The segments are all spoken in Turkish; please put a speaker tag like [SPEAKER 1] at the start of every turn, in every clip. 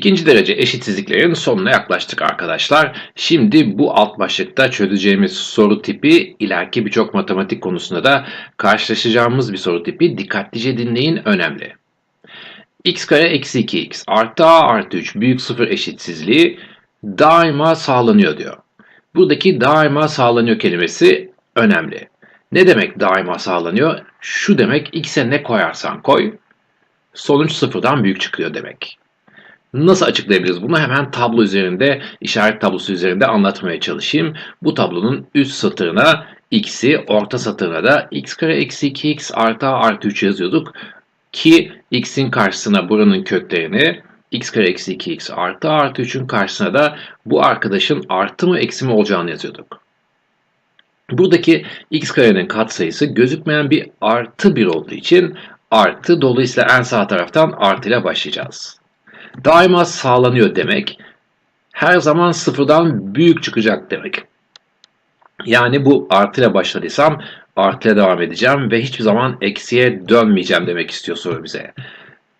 [SPEAKER 1] İkinci derece eşitsizliklerin sonuna yaklaştık arkadaşlar. Şimdi bu alt başlıkta çözeceğimiz soru tipi ileriki birçok matematik konusunda da karşılaşacağımız bir soru tipi. Dikkatlice dinleyin önemli. x kare eksi 2x artı a artı 3 büyük sıfır eşitsizliği daima sağlanıyor diyor. Buradaki daima sağlanıyor kelimesi önemli. Ne demek daima sağlanıyor? Şu demek x'e ne koyarsan koy sonuç sıfırdan büyük çıkıyor demek. Nasıl açıklayabiliriz bunu? Hemen tablo üzerinde, işaret tablosu üzerinde anlatmaya çalışayım. Bu tablonun üst satırına x'i, orta satırına da x kare eksi 2x artı artı 3 yazıyorduk. Ki x'in karşısına buranın köklerini, x kare eksi 2x artı a artı 3'ün karşısına da bu arkadaşın artı mı eksi mi olacağını yazıyorduk. Buradaki x karenin katsayısı gözükmeyen bir artı 1 olduğu için artı dolayısıyla en sağ taraftan artı ile başlayacağız daima sağlanıyor demek. Her zaman sıfırdan büyük çıkacak demek. Yani bu artıyla başladıysam artıya devam edeceğim ve hiçbir zaman eksiye dönmeyeceğim demek istiyor soru bize.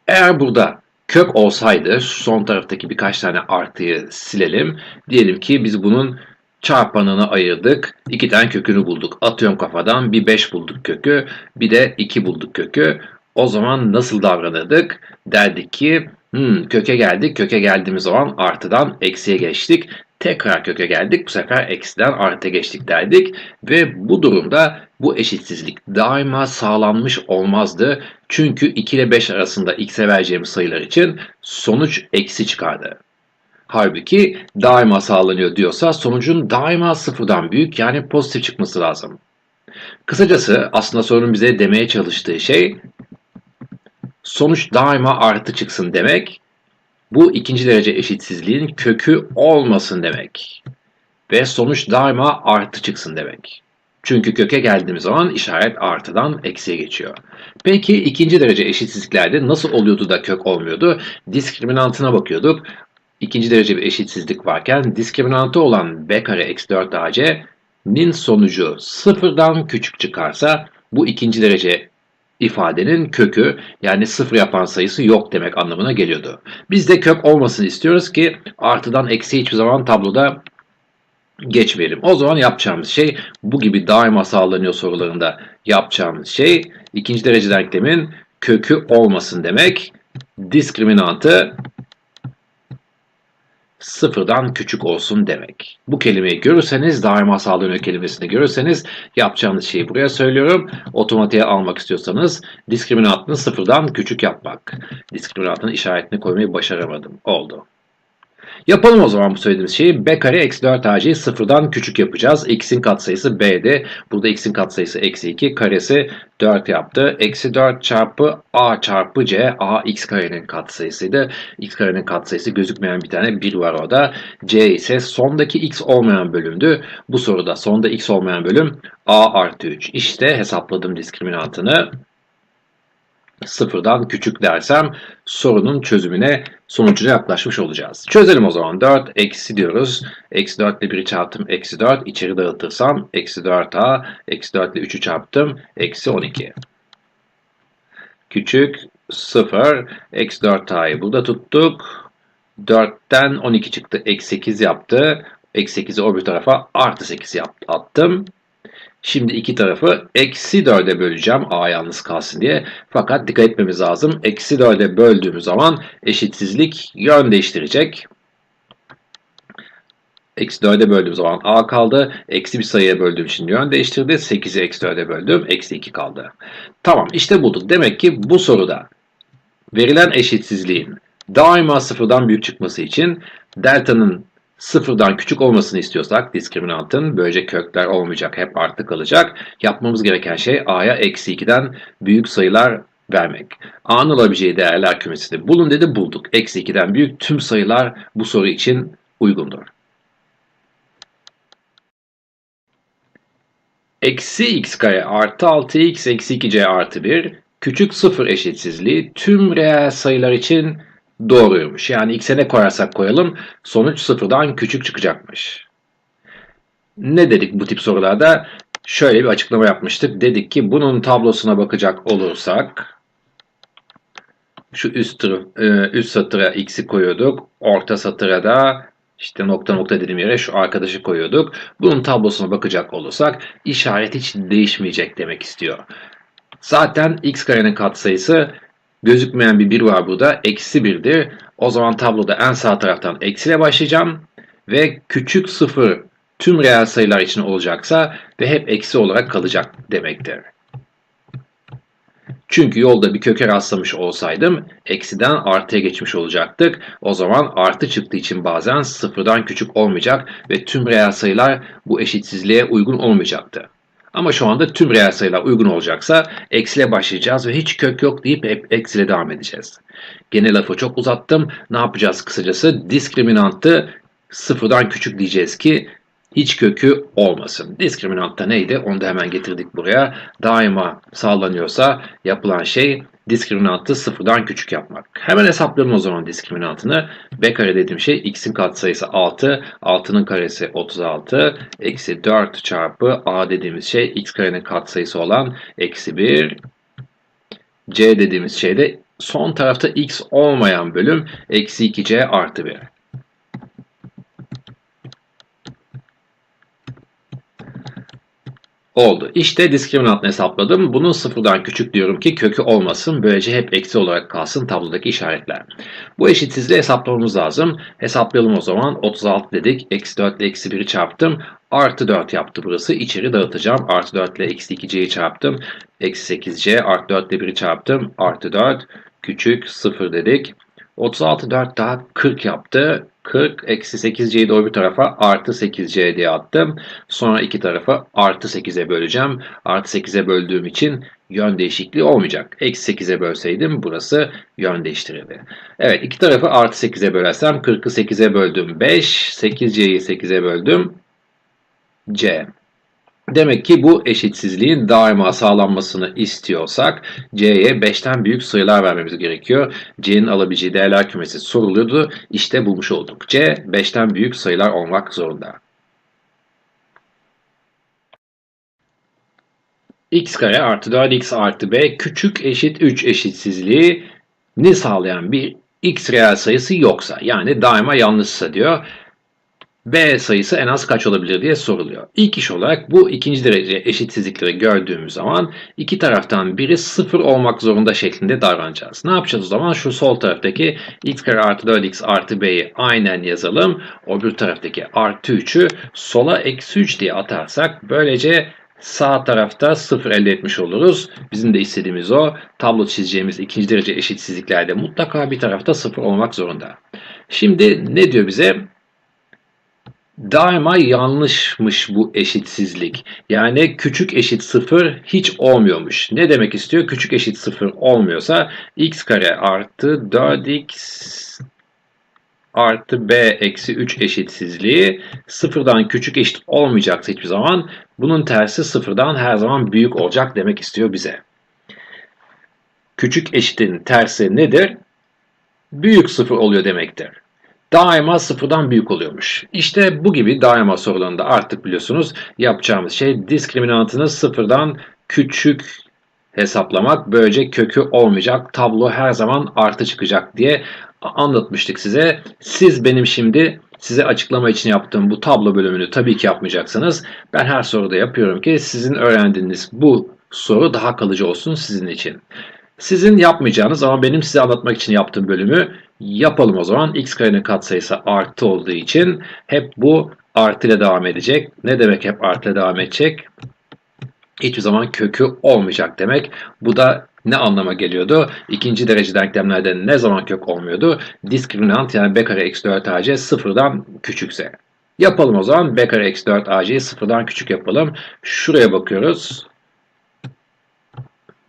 [SPEAKER 1] Eğer burada kök olsaydı son taraftaki birkaç tane artıyı silelim. Diyelim ki biz bunun çarpanını ayırdık. iki tane kökünü bulduk. Atıyorum kafadan bir 5 bulduk kökü bir de 2 bulduk kökü. O zaman nasıl davranırdık? Derdik ki Hmm, köke geldik. Köke geldiğimiz zaman artıdan eksiye geçtik. Tekrar köke geldik. Bu sefer eksiden artıya geçtik derdik. Ve bu durumda bu eşitsizlik daima sağlanmış olmazdı. Çünkü 2 ile 5 arasında x'e vereceğimiz sayılar için sonuç eksi çıkardı. Halbuki daima sağlanıyor diyorsa sonucun daima sıfırdan büyük yani pozitif çıkması lazım. Kısacası aslında sorunun bize demeye çalıştığı şey sonuç daima artı çıksın demek. Bu ikinci derece eşitsizliğin kökü olmasın demek. Ve sonuç daima artı çıksın demek. Çünkü köke geldiğimiz zaman işaret artıdan eksiye geçiyor. Peki ikinci derece eşitsizliklerde nasıl oluyordu da kök olmuyordu? Diskriminantına bakıyorduk. İkinci derece bir eşitsizlik varken diskriminantı olan b kare eksi 4 ac'nin sonucu sıfırdan küçük çıkarsa bu ikinci derece ifadenin kökü yani sıfır yapan sayısı yok demek anlamına geliyordu. Biz de kök olmasını istiyoruz ki artıdan eksi hiçbir zaman tabloda geçmeyelim. O zaman yapacağımız şey bu gibi daima sağlanıyor sorularında yapacağımız şey ikinci derece denklemin kökü olmasın demek. Diskriminantı sıfırdan küçük olsun demek. Bu kelimeyi görürseniz, daima sağlanıyor kelimesini görürseniz yapacağınız şeyi buraya söylüyorum. Otomatiğe almak istiyorsanız diskriminantını sıfırdan küçük yapmak. Diskriminantın işaretini koymayı başaramadım. Oldu. Yapalım o zaman bu söylediğimiz şeyi. b kare eksi 4 ac'yi sıfırdan küçük yapacağız. x'in katsayısı b'de. Burada x'in katsayısı eksi 2. Karesi 4 yaptı. Eksi 4 çarpı a çarpı c. a x karenin katsayısıydı. x karenin katsayısı gözükmeyen bir tane 1 var orada. c ise sondaki x olmayan bölümdü. Bu soruda sonda x olmayan bölüm a artı 3. İşte hesapladım diskriminantını sıfırdan küçük dersem sorunun çözümüne sonucuna yaklaşmış olacağız. Çözelim o zaman. 4 eksi diyoruz. Eksi 4 ile 1'i çarptım. Eksi 4. içeri dağıtırsam eksi 4a. Eksi 4 ile 3'ü çarptım. Eksi 12. Küçük 0. Eksi 4a'yı burada tuttuk. 4'ten 12 çıktı. Eksi 8 yaptı. Eksi 8'i o bir tarafa artı 8 yaptı, attım. Şimdi iki tarafı eksi 4'e böleceğim. A yalnız kalsın diye. Fakat dikkat etmemiz lazım. Eksi 4'e böldüğümüz zaman eşitsizlik yön değiştirecek. Eksi 4'e böldüğüm zaman A kaldı. Eksi bir sayıya böldüğüm için yön değiştirdi. 8'i eksi 4'e böldüm. Eksi 2 kaldı. Tamam işte bulduk. Demek ki bu soruda verilen eşitsizliğin daima sıfırdan büyük çıkması için delta'nın sıfırdan küçük olmasını istiyorsak diskriminantın böylece kökler olmayacak hep artı kalacak. Yapmamız gereken şey a'ya eksi 2'den büyük sayılar vermek. A'nın alabileceği değerler kümesini bulun dedi bulduk. Eksi 2'den büyük tüm sayılar bu soru için uygundur. Eksi x kare artı 6x eksi 2c artı 1 küçük sıfır eşitsizliği tüm reel sayılar için doğruymuş. Yani x'e ne koyarsak koyalım sonuç sıfırdan küçük çıkacakmış. Ne dedik bu tip sorularda? Şöyle bir açıklama yapmıştık. Dedik ki bunun tablosuna bakacak olursak şu üst, e, üst satıra x'i koyuyorduk. Orta satıra da işte nokta nokta dediğim yere şu arkadaşı koyuyorduk. Bunun tablosuna bakacak olursak işaret hiç değişmeyecek demek istiyor. Zaten x karenin katsayısı gözükmeyen bir 1 var burada. Eksi 1'dir. O zaman tabloda en sağ taraftan eksiyle başlayacağım. Ve küçük sıfır tüm reel sayılar için olacaksa ve hep eksi olarak kalacak demektir. Çünkü yolda bir köke rastlamış olsaydım eksiden artıya geçmiş olacaktık. O zaman artı çıktığı için bazen sıfırdan küçük olmayacak ve tüm reel sayılar bu eşitsizliğe uygun olmayacaktı. Ama şu anda tüm reel sayılar uygun olacaksa eksiyle başlayacağız ve hiç kök yok deyip hep eksiyle devam edeceğiz. Gene lafı çok uzattım. Ne yapacağız kısacası? Diskriminantı sıfırdan küçük diyeceğiz ki hiç kökü olmasın. Diskriminant da neydi? Onu da hemen getirdik buraya. Daima sağlanıyorsa yapılan şey diskriminantı sıfırdan küçük yapmak. Hemen hesaplayalım o zaman diskriminantını. B kare dediğim şey x'in katsayısı 6, 6'nın karesi 36, eksi 4 çarpı a dediğimiz şey x karenin katsayısı olan eksi 1, c dediğimiz şey de son tarafta x olmayan bölüm eksi 2c artı 1. Oldu. İşte diskriminantını hesapladım. Bunun sıfırdan küçük diyorum ki kökü olmasın. Böylece hep eksi olarak kalsın tablodaki işaretler. Bu eşitsizliği hesaplamamız lazım. Hesaplayalım o zaman. 36 dedik. Eksi 4 ile eksi 1'i çarptım. Artı 4 yaptı burası. İçeri dağıtacağım. Artı 4 ile eksi 2c'yi çarptım. Eksi 8c. Artı 4 ile 1'i çarptım. Artı 4 küçük 0 dedik. 36 4 daha 40 yaptı. 40 eksi 8c'yi de bir tarafa artı 8c diye attım. Sonra iki tarafı artı 8'e böleceğim. Artı 8'e böldüğüm için yön değişikliği olmayacak. Eksi 8'e bölseydim burası yön değiştirirdi. Evet iki tarafı artı 8'e bölersem 40'ı 8'e böldüm 5. 8c'yi 8'e böldüm c. Demek ki bu eşitsizliğin daima sağlanmasını istiyorsak C'ye 5'ten büyük sayılar vermemiz gerekiyor. C'nin alabileceği değerler kümesi soruluyordu. İşte bulmuş olduk. C 5'ten büyük sayılar olmak zorunda. x kare artı 4x artı b küçük eşit 3 eşitsizliği ne sağlayan bir x reel sayısı yoksa yani daima yanlışsa diyor. B sayısı en az kaç olabilir diye soruluyor. İlk iş olarak bu ikinci derece eşitsizlikleri gördüğümüz zaman iki taraftan biri sıfır olmak zorunda şeklinde davranacağız. Ne yapacağız o zaman? Şu sol taraftaki x kare artı 4x artı b'yi aynen yazalım. O bir taraftaki artı 3'ü sola eksi 3 diye atarsak böylece sağ tarafta sıfır elde etmiş oluruz. Bizim de istediğimiz o. Tablo çizeceğimiz ikinci derece eşitsizliklerde mutlaka bir tarafta sıfır olmak zorunda. Şimdi ne diyor bize? Daima yanlışmış bu eşitsizlik. Yani küçük eşit sıfır hiç olmuyormuş. Ne demek istiyor? Küçük eşit sıfır olmuyorsa x kare artı 4x artı b eksi 3 eşitsizliği sıfırdan küçük eşit olmayacaksa hiçbir zaman bunun tersi sıfırdan her zaman büyük olacak demek istiyor bize. Küçük eşitin tersi nedir? Büyük sıfır oluyor demektir daima sıfırdan büyük oluyormuş. İşte bu gibi daima sorularında artık biliyorsunuz yapacağımız şey diskriminantını sıfırdan küçük hesaplamak. Böylece kökü olmayacak. Tablo her zaman artı çıkacak diye anlatmıştık size. Siz benim şimdi size açıklama için yaptığım bu tablo bölümünü tabii ki yapmayacaksınız. Ben her soruda yapıyorum ki sizin öğrendiğiniz bu soru daha kalıcı olsun sizin için. Sizin yapmayacağınız ama benim size anlatmak için yaptığım bölümü yapalım o zaman. x karenin katsayısı artı olduğu için hep bu artı ile devam edecek. Ne demek hep artı ile devam edecek? Hiçbir zaman kökü olmayacak demek. Bu da ne anlama geliyordu? İkinci derece denklemlerde ne zaman kök olmuyordu? Diskriminant yani b kare eksi 4 ac sıfırdan küçükse. Yapalım o zaman. b kare eksi 4 ac'yi sıfırdan küçük yapalım. Şuraya bakıyoruz.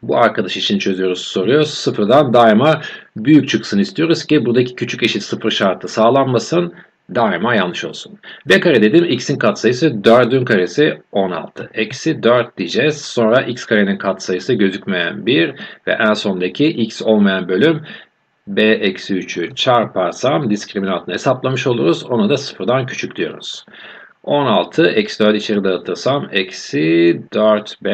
[SPEAKER 1] Bu arkadaş için çözüyoruz soruyu. Sıfırdan daima büyük çıksın istiyoruz ki buradaki küçük eşit sıfır şartı sağlanmasın. Daima yanlış olsun. B kare dedim x'in katsayısı 4'ün karesi 16. Eksi 4 diyeceğiz. Sonra x karenin katsayısı gözükmeyen 1 ve en sondaki x olmayan bölüm b eksi 3'ü çarparsam diskriminantını hesaplamış oluruz. Ona da sıfırdan küçük diyoruz. 16 eksi 4 içeri dağıtırsam eksi 4b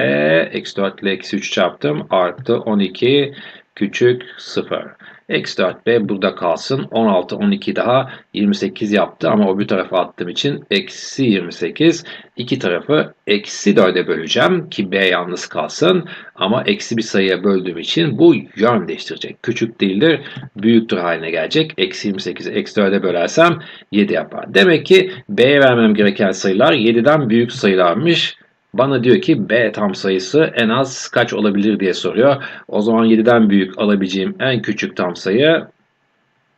[SPEAKER 1] eksi 4 ile eksi 3 çarptım artı 12 küçük 0. Eksi 4b burada kalsın. 16, 12 daha 28 yaptı ama o bir tarafa attığım için eksi 28. İki tarafı eksi 4'e böleceğim ki b yalnız kalsın. Ama eksi bir sayıya böldüğüm için bu yön değiştirecek. Küçük değildir, büyüktür haline gelecek. Eksi 28'i eksi 4'e bölersem 7 yapar. Demek ki b'ye vermem gereken sayılar 7'den büyük sayılarmış. Bana diyor ki B tam sayısı en az kaç olabilir diye soruyor. O zaman 7'den büyük alabileceğim en küçük tam sayı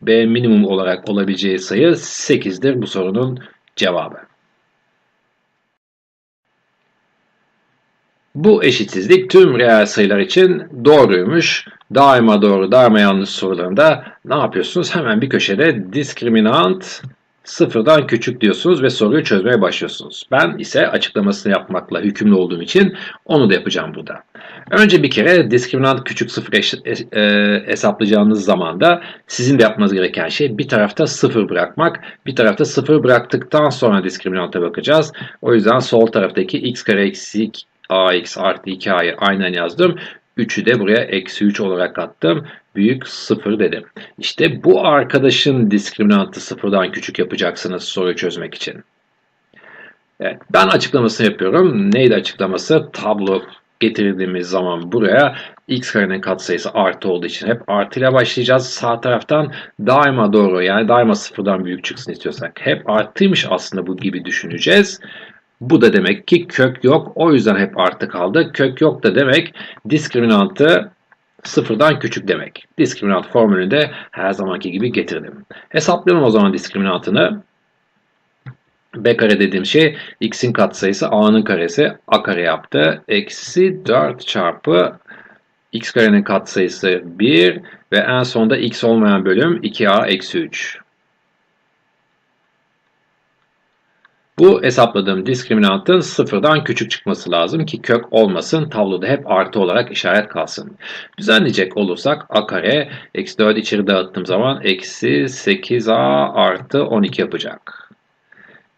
[SPEAKER 1] B minimum olarak olabileceği sayı 8'dir bu sorunun cevabı. Bu eşitsizlik tüm reel sayılar için doğruymuş. Daima doğru, daima yanlış sorularında ne yapıyorsunuz? Hemen bir köşede diskriminant sıfırdan küçük diyorsunuz ve soruyu çözmeye başlıyorsunuz. Ben ise açıklamasını yapmakla hükümlü olduğum için onu da yapacağım burada. Önce bir kere diskriminant küçük sıfır eş, e, hesaplayacağınız zaman da sizin de yapmanız gereken şey bir tarafta sıfır bırakmak. Bir tarafta sıfır bıraktıktan sonra diskriminanta bakacağız. O yüzden sol taraftaki x kare eksi ax artı 2a'yı aynen yazdım. 3'ü de buraya eksi 3 olarak attım. Büyük 0 dedim. İşte bu arkadaşın diskriminantı sıfırdan küçük yapacaksınız soruyu çözmek için. Evet, ben açıklamasını yapıyorum. Neydi açıklaması? Tablo getirdiğimiz zaman buraya x karenin katsayısı artı olduğu için hep artı ile başlayacağız. Sağ taraftan daima doğru yani daima sıfırdan büyük çıksın istiyorsak hep artıymış aslında bu gibi düşüneceğiz. Bu da demek ki kök yok. O yüzden hep artı kaldı. Kök yok da demek diskriminantı sıfırdan küçük demek. Diskriminant formülünü de her zamanki gibi getirdim. Hesaplayalım o zaman diskriminantını. B kare dediğim şey x'in katsayısı a'nın karesi a kare yaptı. Eksi 4 çarpı x karenin katsayısı 1 ve en sonda x olmayan bölüm 2a eksi 3. Bu hesapladığım diskriminantın sıfırdan küçük çıkması lazım ki kök olmasın. Tabloda hep artı olarak işaret kalsın. Düzenleyecek olursak a kare eksi 4 içeri dağıttığım zaman eksi 8a artı 12 yapacak.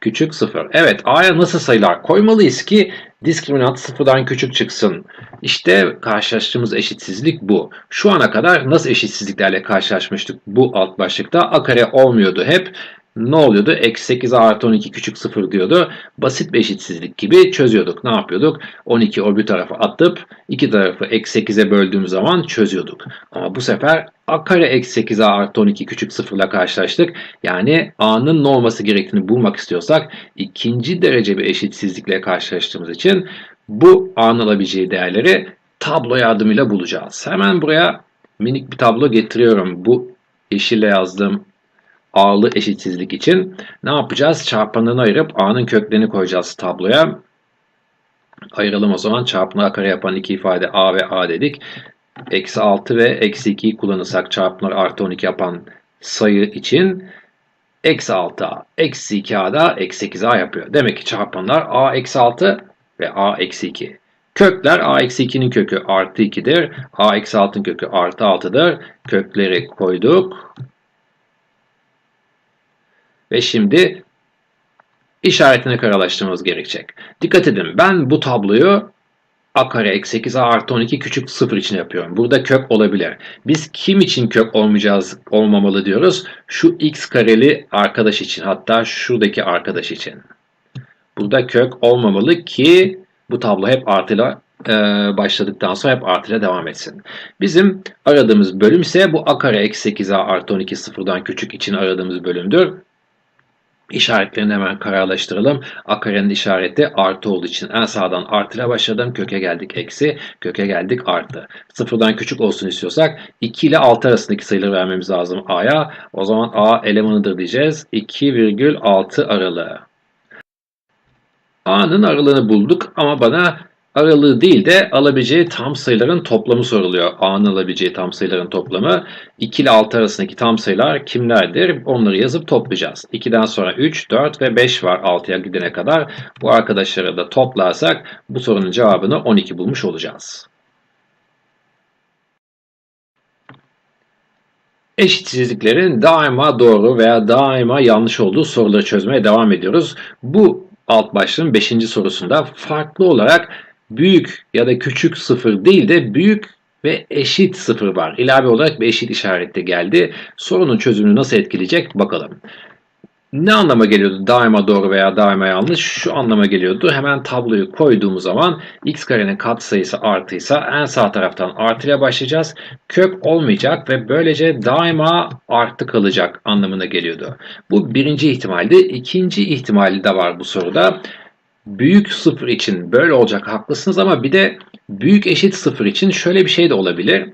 [SPEAKER 1] Küçük sıfır. Evet a'ya nasıl sayılar koymalıyız ki diskriminant sıfırdan küçük çıksın. İşte karşılaştığımız eşitsizlik bu. Şu ana kadar nasıl eşitsizliklerle karşılaşmıştık bu alt başlıkta? A kare olmuyordu hep ne oluyordu? Eksi 8 artı 12 küçük 0 diyordu. Basit bir eşitsizlik gibi çözüyorduk. Ne yapıyorduk? 12 o bir tarafa atıp iki tarafı eksi 8'e böldüğüm zaman çözüyorduk. Ama bu sefer a kare eksi 8a artı 12 küçük 0 ile karşılaştık. Yani a'nın ne olması gerektiğini bulmak istiyorsak ikinci derece bir eşitsizlikle karşılaştığımız için bu a'nın alabileceği değerleri tablo yardımıyla bulacağız. Hemen buraya minik bir tablo getiriyorum. Bu yeşille yazdığım a'lı eşitsizlik için ne yapacağız? Çarpanlarını ayırıp a'nın köklerini koyacağız tabloya. Ayıralım o zaman. Çarpımları kare yapan iki ifade a ve a dedik. Eksi 6 ve eksi 2'yi kullanırsak çarpımları artı 12 yapan sayı için eksi 6a, eksi 2a da eksi 8a yapıyor. Demek ki çarpanlar a eksi 6 ve a eksi 2. Kökler a eksi 2'nin kökü artı 2'dir. a eksi 6'nın kökü artı 6'dır. Kökleri koyduk. Ve şimdi işaretini karalaştırmamız gerekecek. Dikkat edin ben bu tabloyu a kare eksi 8 a artı 12 küçük 0 için yapıyorum. Burada kök olabilir. Biz kim için kök olmayacağız, olmamalı diyoruz? Şu x kareli arkadaş için hatta şuradaki arkadaş için. Burada kök olmamalı ki bu tablo hep artıyla e, başladıktan sonra hep artıyla devam etsin. Bizim aradığımız bölüm ise bu a kare eksi 8 a artı 12 sıfırdan küçük için aradığımız bölümdür. İşaretlerini hemen kararlaştıralım. A karenin işareti artı olduğu için en sağdan artı ile başladım. Köke geldik eksi. Köke geldik artı. Sıfırdan küçük olsun istiyorsak 2 ile 6 arasındaki sayıları vermemiz lazım A'ya. O zaman A elemanıdır diyeceğiz. 2,6 aralığı. A'nın aralığını bulduk ama bana aralığı değil de alabileceği tam sayıların toplamı soruluyor. A'nın alabileceği tam sayıların toplamı. 2 ile 6 arasındaki tam sayılar kimlerdir? Onları yazıp toplayacağız. 2'den sonra 3, 4 ve 5 var 6'ya gidene kadar. Bu arkadaşları da toplarsak bu sorunun cevabını 12 bulmuş olacağız. Eşitsizliklerin daima doğru veya daima yanlış olduğu soruları çözmeye devam ediyoruz. Bu alt başlığın 5. sorusunda farklı olarak büyük ya da küçük sıfır değil de büyük ve eşit 0 var. İlave olarak bir eşit işareti geldi. Sorunun çözümünü nasıl etkileyecek bakalım. Ne anlama geliyordu daima doğru veya daima yanlış? Şu anlama geliyordu. Hemen tabloyu koyduğumuz zaman x karenin katsayısı artıysa en sağ taraftan artıyla başlayacağız. Kök olmayacak ve böylece daima artı kalacak anlamına geliyordu. Bu birinci ihtimaldi. İkinci ihtimali de var bu soruda. Büyük sıfır için böyle olacak haklısınız ama bir de büyük eşit sıfır için şöyle bir şey de olabilir.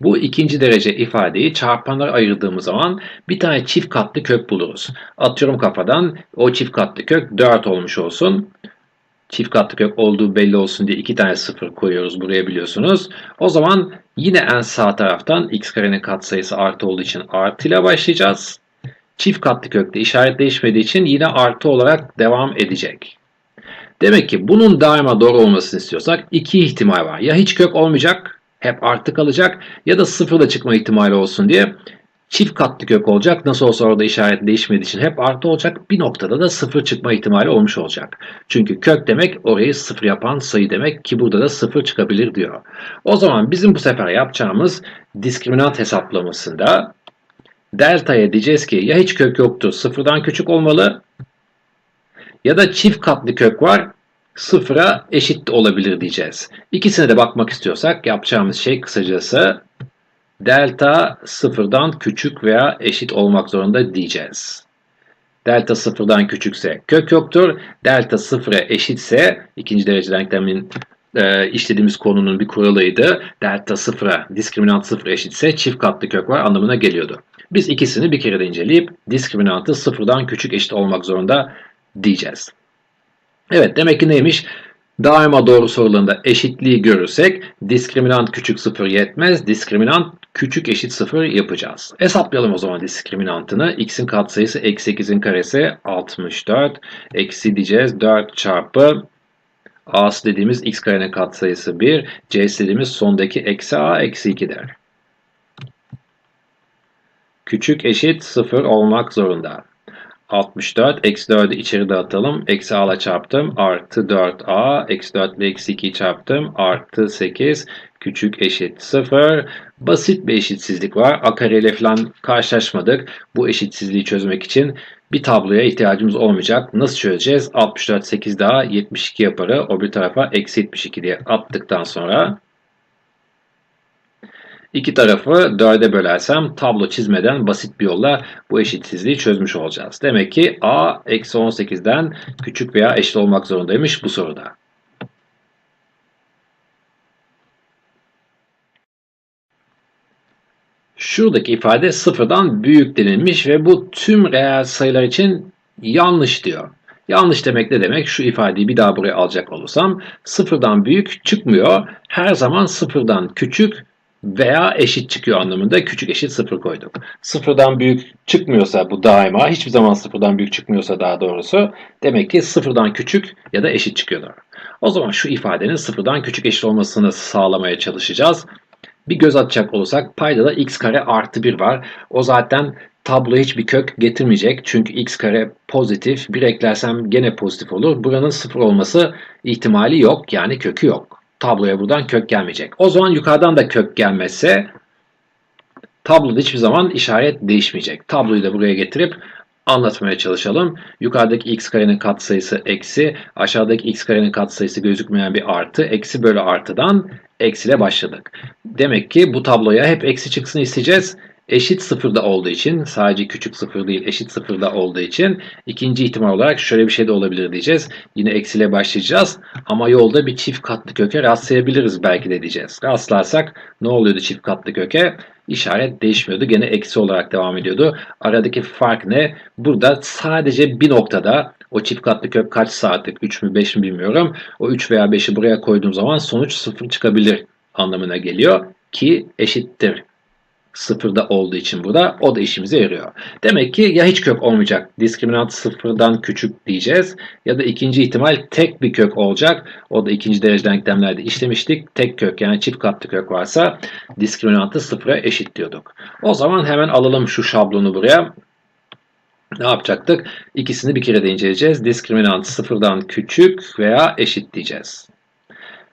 [SPEAKER 1] Bu ikinci derece ifadeyi çarpanlara ayırdığımız zaman bir tane çift katlı kök buluruz. Atıyorum kafadan o çift katlı kök 4 olmuş olsun. Çift katlı kök olduğu belli olsun diye iki tane sıfır koyuyoruz buraya biliyorsunuz. O zaman yine en sağ taraftan x karenin katsayısı artı olduğu için artı ile başlayacağız. Çift katlı kökte işaret değişmediği için yine artı olarak devam edecek. Demek ki bunun daima doğru olmasını istiyorsak iki ihtimal var. Ya hiç kök olmayacak hep artı kalacak ya da sıfırla çıkma ihtimali olsun diye çift katlı kök olacak. Nasıl olsa orada işaret değişmediği için hep artı olacak. Bir noktada da sıfır çıkma ihtimali olmuş olacak. Çünkü kök demek orayı sıfır yapan sayı demek ki burada da sıfır çıkabilir diyor. O zaman bizim bu sefer yapacağımız diskriminant hesaplamasında delta'ya diyeceğiz ki ya hiç kök yoktu sıfırdan küçük olmalı ya da çift katlı kök var sıfıra eşit olabilir diyeceğiz. İkisine de bakmak istiyorsak yapacağımız şey kısacası delta sıfırdan küçük veya eşit olmak zorunda diyeceğiz. Delta sıfırdan küçükse kök yoktur. Delta sıfıra eşitse ikinci derece denklemin e, işlediğimiz konunun bir kuralıydı. Delta sıfıra, diskriminant sıfır eşitse çift katlı kök var anlamına geliyordu. Biz ikisini bir kere de inceleyip diskriminantı sıfırdan küçük eşit olmak zorunda diyeceğiz. Evet demek ki neymiş? Daima doğru sorularında eşitliği görürsek diskriminant küçük sıfır yetmez. Diskriminant küçük eşit sıfır yapacağız. Hesaplayalım o zaman diskriminantını. x'in katsayısı eksi 8'in karesi 64. Eksi diyeceğiz 4 çarpı a'sı dediğimiz x karenin katsayısı 1. c'si dediğimiz sondaki eksi a eksi 2'dir. Küçük eşit sıfır olmak zorunda. 64. Eksi 4'ü içeri dağıtalım. Eksi a çarptım. Artı 4a. Eksi 4 ile eksi 2'yi çarptım. Artı 8. Küçük eşit 0. Basit bir eşitsizlik var. A kare ile falan karşılaşmadık. Bu eşitsizliği çözmek için bir tabloya ihtiyacımız olmayacak. Nasıl çözeceğiz? 64 8 daha 72 yaparı. O bir tarafa eksi 72 diye attıktan sonra İki tarafı 4'e bölersem tablo çizmeden basit bir yolla bu eşitsizliği çözmüş olacağız. Demek ki a eksi 18'den küçük veya eşit olmak zorundaymış bu soruda. Şuradaki ifade sıfırdan büyük denilmiş ve bu tüm reel sayılar için yanlış diyor. Yanlış demek ne demek? Şu ifadeyi bir daha buraya alacak olursam sıfırdan büyük çıkmıyor. Her zaman sıfırdan küçük veya eşit çıkıyor anlamında küçük eşit sıfır koyduk. Sıfırdan büyük çıkmıyorsa bu daima hiçbir zaman sıfırdan büyük çıkmıyorsa daha doğrusu demek ki sıfırdan küçük ya da eşit çıkıyordur. O zaman şu ifadenin sıfırdan küçük eşit olmasını sağlamaya çalışacağız. Bir göz atacak olursak paydada x kare artı 1 var. O zaten tablo hiçbir kök getirmeyecek. Çünkü x kare pozitif. Bir eklersem gene pozitif olur. Buranın sıfır olması ihtimali yok. Yani kökü yok tabloya buradan kök gelmeyecek. O zaman yukarıdan da kök gelmezse tabloda hiçbir zaman işaret değişmeyecek. Tabloyu da buraya getirip anlatmaya çalışalım. Yukarıdaki x karenin katsayısı eksi, aşağıdaki x karenin katsayısı gözükmeyen bir artı, eksi bölü artıdan eksiyle başladık. Demek ki bu tabloya hep eksi çıksın isteyeceğiz eşit sıfırda olduğu için sadece küçük sıfır değil eşit sıfırda olduğu için ikinci ihtimal olarak şöyle bir şey de olabilir diyeceğiz. Yine eksiyle başlayacağız ama yolda bir çift katlı köke rastlayabiliriz belki de diyeceğiz. Rastlarsak ne oluyordu çift katlı köke? İşaret değişmiyordu. Gene eksi olarak devam ediyordu. Aradaki fark ne? Burada sadece bir noktada o çift katlı kök kaç saatlik 3 mü 5 mi bilmiyorum. O 3 veya 5'i buraya koyduğum zaman sonuç 0 çıkabilir anlamına geliyor ki eşittir sıfırda olduğu için burada o da işimize yarıyor. Demek ki ya hiç kök olmayacak diskriminant sıfırdan küçük diyeceğiz ya da ikinci ihtimal tek bir kök olacak. O da ikinci derece denklemlerde işlemiştik. Tek kök yani çift katlı kök varsa diskriminantı sıfıra eşit diyorduk. O zaman hemen alalım şu şablonu buraya. Ne yapacaktık? İkisini bir kere de inceleyeceğiz. Diskriminant sıfırdan küçük veya eşit diyeceğiz.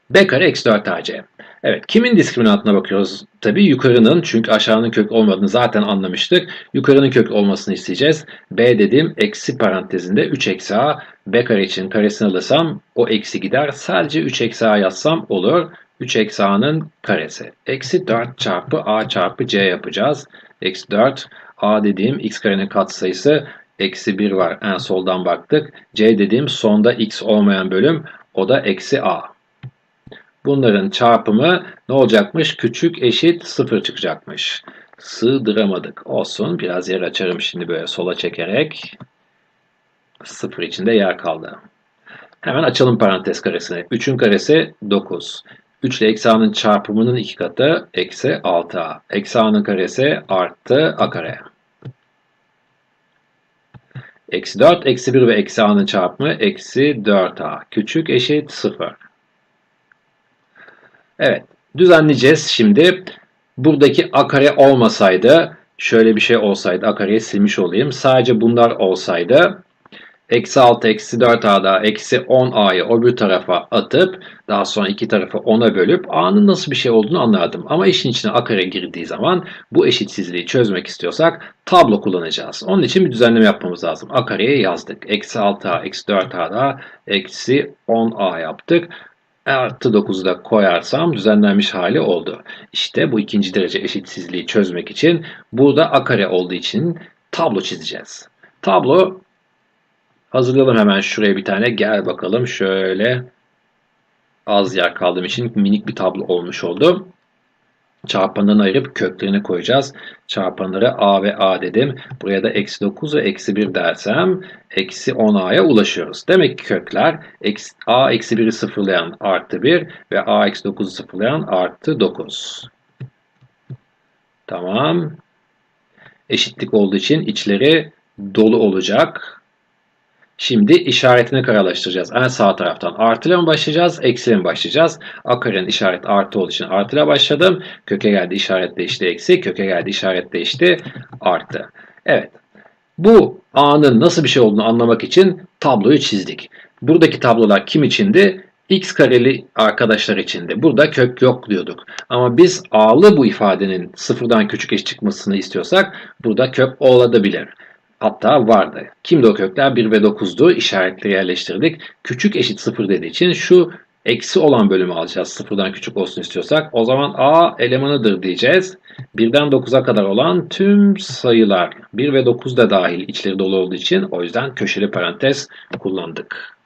[SPEAKER 1] B kare eksi 4ac. Evet kimin diskriminantına bakıyoruz? Tabii yukarının çünkü aşağının kök olmadığını zaten anlamıştık. Yukarının kök olmasını isteyeceğiz. b dediğim eksi parantezinde 3 eksi a. b kare için karesini alırsam o eksi gider. Sadece 3 eksi a yazsam olur. 3 eksi a'nın karesi. Eksi 4 çarpı a çarpı c yapacağız. Eksi 4 a dediğim x karenin katsayısı eksi 1 var. En soldan baktık. c dediğim sonda x olmayan bölüm o da eksi a. Bunların çarpımı ne olacakmış? Küçük eşit 0 çıkacakmış. Sığdıramadık. Olsun. Biraz yer açarım şimdi böyle sola çekerek. 0 içinde yer kaldı. Hemen açalım parantez karesini. 3'ün karesi 9. 3 ile eksi a'nın çarpımının 2 katı eksi 6a. Eksi a'nın karesi artı a kare. Eksi 4, eksi 1 ve eksi a'nın çarpımı eksi 4a. Küçük eşit 0. Evet, düzenleyeceğiz şimdi. Buradaki a kare olmasaydı, şöyle bir şey olsaydı, a kareyi silmiş olayım. Sadece bunlar olsaydı, eksi 6, eksi 4a'da eksi 10a'yı öbür tarafa atıp, daha sonra iki tarafı 10'a bölüp a'nın nasıl bir şey olduğunu anlardım. Ama işin içine a kare girdiği zaman bu eşitsizliği çözmek istiyorsak tablo kullanacağız. Onun için bir düzenleme yapmamız lazım. a kareyi yazdık. Eksi 6a, eksi 4a'da eksi 10a yaptık artı 9'u da koyarsam düzenlenmiş hali oldu. İşte bu ikinci derece eşitsizliği çözmek için burada a kare olduğu için tablo çizeceğiz. Tablo hazırlayalım hemen şuraya bir tane. Gel bakalım şöyle az yer kaldığım için minik bir tablo olmuş oldu. Çarpanlarını ayırıp köklerini koyacağız. Çarpanları a ve a dedim. Buraya da eksi 9 ve eksi 1 dersem eksi 10a'ya ulaşıyoruz. Demek ki kökler a eksi 1'i sıfırlayan artı 1 ve a eksi 9'u sıfırlayan artı 9. Tamam. Eşitlik olduğu için içleri dolu olacak. Şimdi işaretini kararlaştıracağız. En sağ taraftan artı ile mi başlayacağız, eksi ile mi başlayacağız? A karenin işaret artı olduğu için artı ile başladım. Köke geldi işaret değişti eksi, köke geldi işaret değişti artı. Evet. Bu A'nın nasıl bir şey olduğunu anlamak için tabloyu çizdik. Buradaki tablolar kim içindi? x kareli arkadaşlar içinde. Burada kök yok diyorduk. Ama biz a'lı bu ifadenin sıfırdan küçük eş çıkmasını istiyorsak burada kök olabilir. Hatta vardı. Kimdi o kökler? 1 ve 9'du. İşaretleri yerleştirdik. Küçük eşit 0 dediği için şu eksi olan bölümü alacağız. Sıfırdan küçük olsun istiyorsak. O zaman a elemanıdır diyeceğiz. 1'den 9'a kadar olan tüm sayılar 1 ve 9 da dahil içleri dolu olduğu için o yüzden köşeli parantez kullandık.